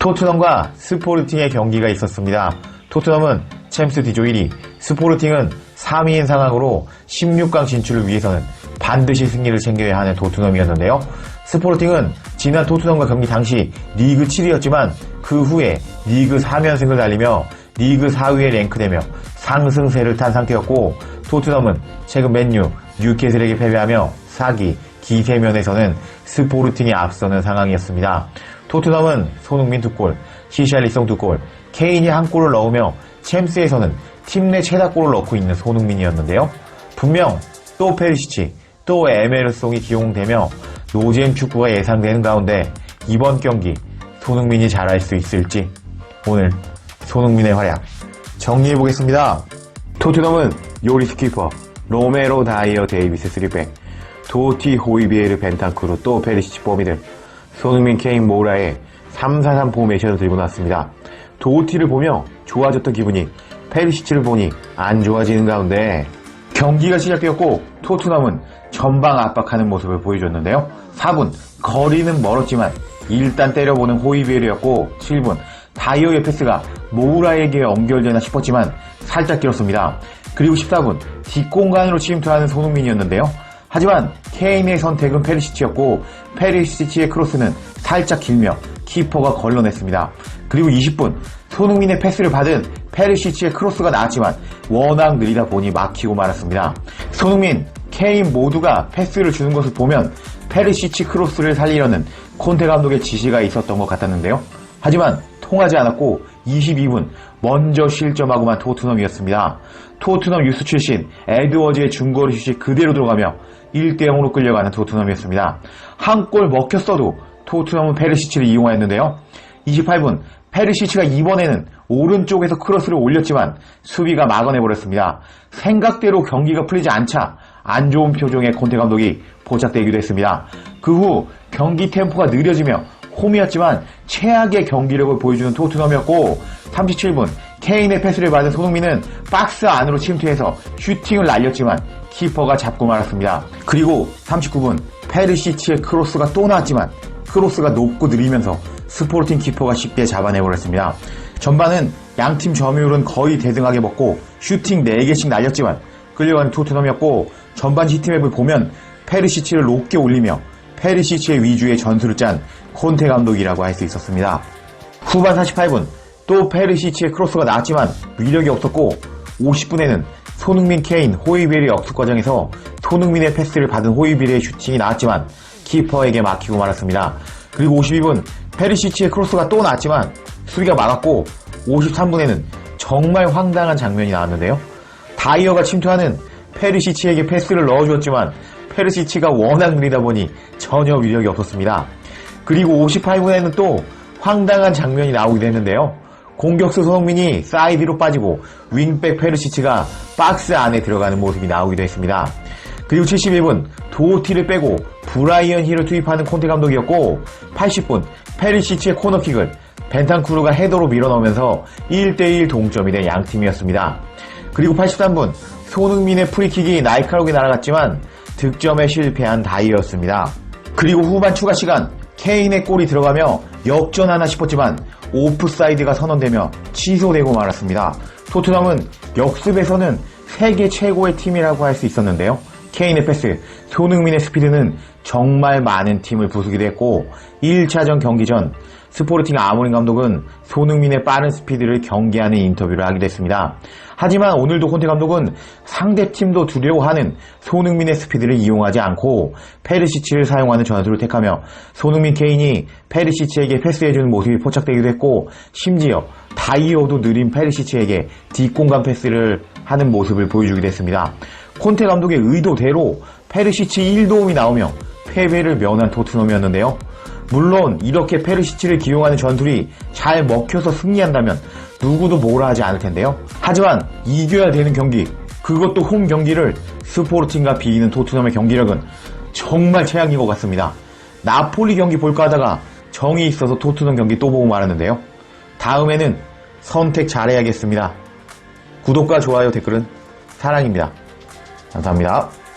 토트넘과 스포르팅의 경기가 있었습니다. 토트넘은 챔스 D조 1위, 스포르팅은 3위인 상황으로 16강 진출을 위해서는 반드시 승리를 챙겨야 하는 토트넘이었는데요. 스포르팅은 지난 토트넘과 경기 당시 리그 7위였지만 그 후에 리그 4연승을 달리며 리그 4위에 랭크되며 상승세를 탄 상태였고 토트넘은 최근 맨유, 뉴캐슬에게 패배하며 4기, 기세면에서는 스포르팅이 앞서는 상황이었습니다. 토트넘은 손흥민 2골, 시샬리송 2골, 케인이 한 골을 넣으며 챔스에서는 팀 내 최다 골을 넣고 있는 손흥민이었는데요. 분명 또 페리시치, 또 에메르송이 기용되며 노잼 축구가 예상되는 가운데 이번 경기 손흥민이 잘할 수 있을지 오늘 손흥민의 활약 정리해보겠습니다. 토트넘은 요리스 키퍼, 로메로 다이어 데이비스 3백, 도티 호이비에르 벤탄크루 또 페리시치 포미들, 손흥민 케인 모우라의 3-4-3 포메이션을 들고 나왔습니다. 도티를 보며 좋아졌던 기분이 페리시치를 보니 안 좋아지는 가운데 경기가 시작되었고 토트넘은 전방 압박하는 모습을 보여줬는데요. 4분 거리는 멀었지만 일단 때려보는 호이비에르였고 7분 다이어의 패스가 모우라에게 연결되나 싶었지만 살짝 길었습니다. 그리고 14분 뒷공간으로 침투하는 손흥민이었는데요. 하지만 케인의 선택은 페리시치였고 페리시치의 크로스는 살짝 길며 키퍼가 걸러냈습니다. 그리고 20분 손흥민의 패스를 받은 페리시치의 크로스가 나왔지만 워낙 느리다 보니 막히고 말았습니다. 손흥민, 케인 모두가 패스를 주는 것을 보면 페리시치 크로스를 살리려는 콘테 감독의 지시가 있었던 것 같았는데요. 하지만 통하지 않았고 22분 먼저 실점하고만 토트넘이었습니다. 토트넘 유스 출신 에드워즈의 중거리 슛이 그대로 들어가며 1대0으로 끌려가는 토트넘이었습니다. 한 골 먹혔어도 토트넘은 페르시치를 이용하였는데요. 28분 페르시치가 이번에는 오른쪽에서 크로스를 올렸지만 수비가 막아내버렸습니다. 생각대로 경기가 풀리지 않자 안 좋은 표정의 콘테 감독이 포착되기도 했습니다. 그 후 경기 템포가 느려지며 홈이었지만 최악의 경기력을 보여주는 토트넘이었고 37분 케인의 패스를 받은 손흥민은 박스 안으로 침투해서 슈팅을 날렸지만 키퍼가 잡고 말았습니다. 그리고 39분 페르시치의 크로스가 또 나왔지만 크로스가 높고 느리면서 스포르팅 키퍼가 쉽게 잡아내버렸습니다. 전반은 양팀 점유율은 거의 대등하게 먹고 슈팅 4개씩 날렸지만 끌려가는 토트넘이었고 전반 시티맵을 보면 페르시치를 높게 올리며 페르시치의 위주의 전술을 짠 콘테 감독이라고 할 수 있었습니다. 후반 48분 또 페르시치의 크로스가 나왔지만 위력이 없었고 50분에는 손흥민, 케인, 호이비엘의 역습 과정에서 손흥민의 패스를 받은 호이비엘의 슈팅이 나왔지만 키퍼에게 막히고 말았습니다. 그리고 52분 페르시치의 크로스가 또 나왔지만 수비가 막았고 53분에는 정말 황당한 장면이 나왔는데요. 다이어가 침투하는 페르시치에게 패스를 넣어주었지만 페르시치가 워낙 느리다 보니 전혀 위력이 없었습니다. 그리고 58분에는 또 황당한 장면이 나오기도 했는데요. 공격수 손흥민이 사이드로 빠지고 윙백 페르시치가 박스 안에 들어가는 모습이 나오기도 했습니다. 그리고 71분 도티를 빼고 브라이언 힐을 투입하는 콘테 감독이었고 80분 페르시치의 코너킥을 벤탄쿠르가 헤더로 밀어넣으면서 1대1 동점이 된 양팀이었습니다. 그리고 83분 손흥민의 프리킥이 날카롭게 날아갔지만 득점에 실패한 다이어였습니다. 그리고 후반 추가 시간 케인의 골이 들어가며 역전하나 싶었지만 오프사이드가 선언되며 취소되고 말았습니다. 토트넘은 역습에서는 세계 최고의 팀이라고 할 수 있었는데요. 케인의 패스, 손흥민의 스피드는 정말 많은 팀을 부수기도 했고 1차전 경기 전 스포르팅 아모린 감독은 손흥민의 빠른 스피드를 경계하는 인터뷰를 하기도 했습니다. 하지만 오늘도 콘테 감독은 상대팀도 두려워하는 손흥민의 스피드를 이용하지 않고 페르시치를 사용하는 전술을 택하며 손흥민 케인이 페르시치에게 패스해주는 모습이 포착되기도 했고 심지어 다이어도 느린 페르시치에게 뒷공간 패스를 하는 모습을 보여주기도 했습니다. 콘테 감독의 의도대로 페르시치 1도움이 나오며 패배를 면한 토트넘이었는데요. 물론 이렇게 페르시치를 기용하는 전술이 잘 먹혀서 승리한다면 누구도 뭐라 하지 않을 텐데요. 하지만 이겨야 되는 경기, 그것도 홈 경기를 스포르팅과 비기는 토트넘의 경기력은 정말 최악인 것 같습니다. 나폴리 경기 볼까 하다가 정이 있어서 토트넘 경기 또 보고 말았는데요. 다음에는 선택 잘해야겠습니다. 구독과 좋아요 댓글은 사랑입니다. 감사합니다.